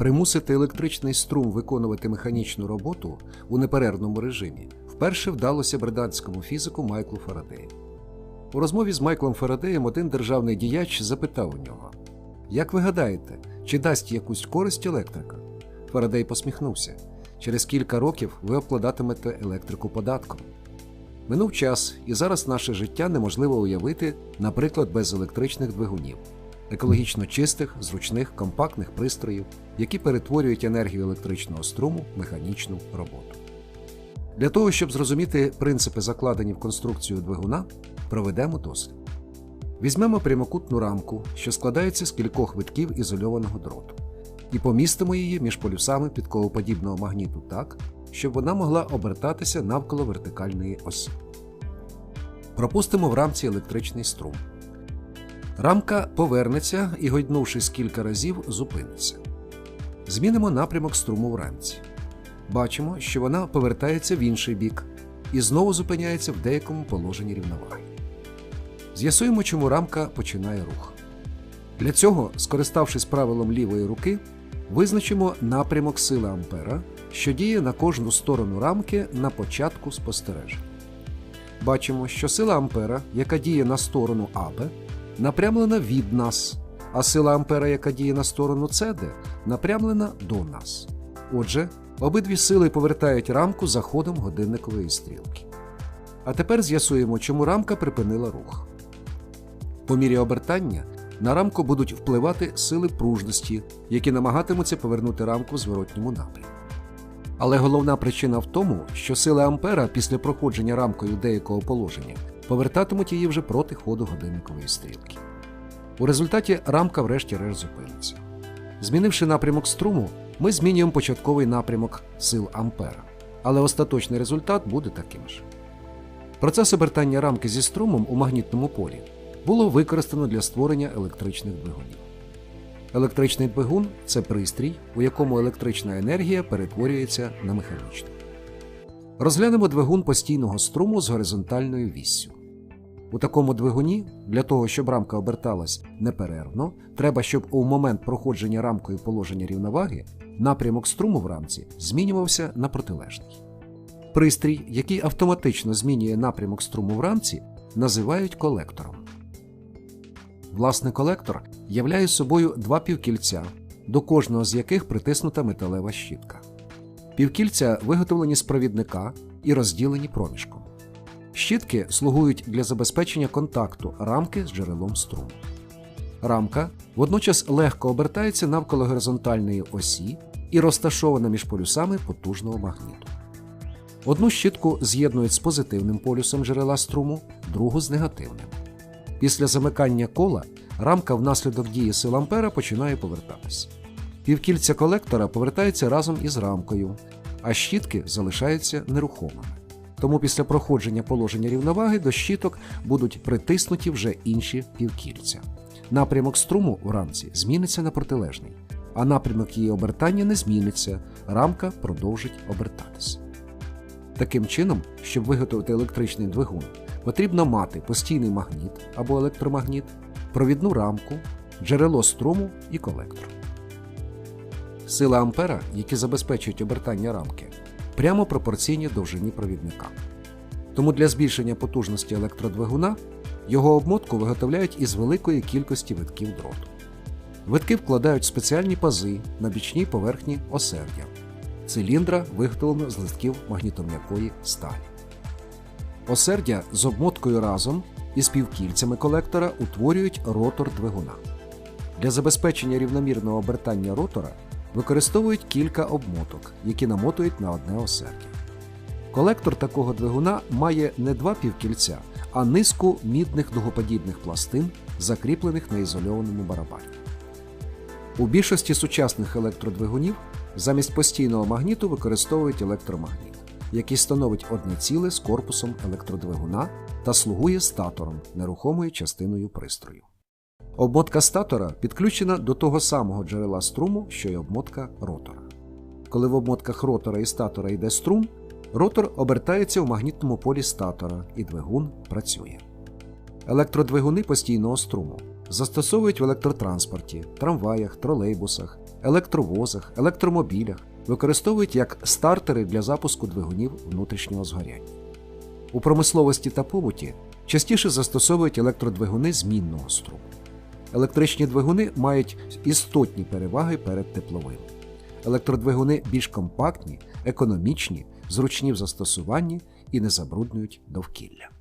Примусити електричний струм виконувати механічну роботу у неперервному режимі вперше вдалося британському фізику Майклу Фарадею. У розмові з Майклом Фарадеєм один державний діяч запитав у нього: Як ви гадаєте, чи дасть якусь користь електрика? Фарадей посміхнувся. Через кілька років ви обкладатимете електрику податком. Минув час, і зараз наше життя неможливо уявити, наприклад, без електричних двигунів, екологічно чистих, зручних, компактних пристроїв, які перетворюють енергію електричного струму в механічну роботу. Для того, щоб зрозуміти принципи, закладені в конструкцію двигуна, проведемо дослід. Візьмемо прямокутну рамку, що складається з кількох витків ізольованого дроту, і помістимо її між полюсами підковоподібного магніту так, щоб вона могла обертатися навколо вертикальної осі. Пропустимо в рамці електричний струм. Рамка повернеться і, гойднувшись кілька разів, зупиниться. Змінимо напрямок струму в рамці. Бачимо, що вона повертається в інший бік і знову зупиняється в деякому положенні рівноваги. З'ясуємо, чому рамка починає рух. Для цього, скориставшись правилом лівої руки, визначимо напрямок сили Ампера, що діє на кожну сторону рамки на початку спостереження. Бачимо, що сила Ампера, яка діє на сторону АБ, напрямлена від нас, а сила Ампера, яка діє на сторону СД, напрямлена до нас. Отже, обидві сили повертають рамку за ходом годинникової стрілки. А тепер з'ясуємо, чому рамка припинила рух. По мірі обертання на рамку будуть впливати сили пружності, які намагатимуться повернути рамку в зворотньому напрямку. Але головна причина в тому, що сили Ампера після проходження рамкою деякого положення повертатимуть її вже проти ходу годинникової стрілки. У результаті рамка врешті-решт зупиниться. Змінивши напрямок струму, ми змінюємо початковий напрямок сил Ампера, але остаточний результат буде таким же. Процес обертання рамки зі струмом у магнітному полі було використано для створення електричних двигунів. Електричний двигун це пристрій, у якому електрична енергія перетворюється на механічну. Розглянемо двигун постійного струму з горизонтальною віссю. У такому двигуні, для того, щоб рамка оберталась неперервно, треба, щоб у момент проходження рамкою положення рівноваги напрямок струму в рамці змінювався на протилежний. Пристрій, який автоматично змінює напрямок струму в рамці, називають колектором. Власне, колектор являє собою два півкільця, до кожного з яких притиснута металева щітка. Півкільця виготовлені з провідника і розділені проміжком. Щітки слугують для забезпечення контакту рамки з джерелом струму. Рамка водночас легко обертається навколо горизонтальної осі і розташована між полюсами потужного магніту. Одну щітку з'єднують з позитивним полюсом джерела струму, другу з негативним. Після замикання кола рамка внаслідок дії сил Ампера починає повертатись. Півкільця колектора повертається разом із рамкою, а щітки залишаються нерухомими. Тому після проходження положення рівноваги до щіток будуть притиснуті вже інші півкільця. Напрямок струму в рамці зміниться на протилежний, а напрямок її обертання не зміниться, рамка продовжить обертатись. Таким чином, щоб виготовити електричний двигун, потрібно мати постійний магніт або електромагніт, провідну рамку, джерело струму і колектор. Сили ампера, які забезпечують обертання рамки, прямо пропорційні довжині провідника. Тому для збільшення потужності електродвигуна його обмотку виготовляють із великої кількості витків дроту. Витки вкладають спеціальні пази на бічній поверхні осердя. Циліндра виготовлено з листків магнітом'якої сталі. Осердя з обмоткою разом із півкільцями колектора утворюють ротор двигуна. Для забезпечення рівномірного обертання ротора використовують кілька обмоток, які намотують на одне осердя. Колектор такого двигуна має не два півкільця, а низку мідних дугоподібних пластин, закріплених на ізольованому барабані. У більшості сучасних електродвигунів замість постійного магніту використовують електромагніт, який становить одне ціле з корпусом електродвигуна та слугує статором нерухомою частиною пристрою. Обмотка статора підключена до того самого джерела струму, що й обмотка ротора. Коли в обмотках ротора і статора йде струм, ротор обертається в магнітному полі статора і двигун працює. Електродвигуни постійного струму застосовують в електротранспорті, трамваях, тролейбусах, електровозах, електромобілях використовують як стартери для запуску двигунів внутрішнього згоряння. У промисловості та побуті частіше застосовують електродвигуни змінного струму. Електричні двигуни мають істотні переваги перед тепловими. Електродвигуни більш компактні, економічні, зручні в застосуванні і не забруднюють довкілля.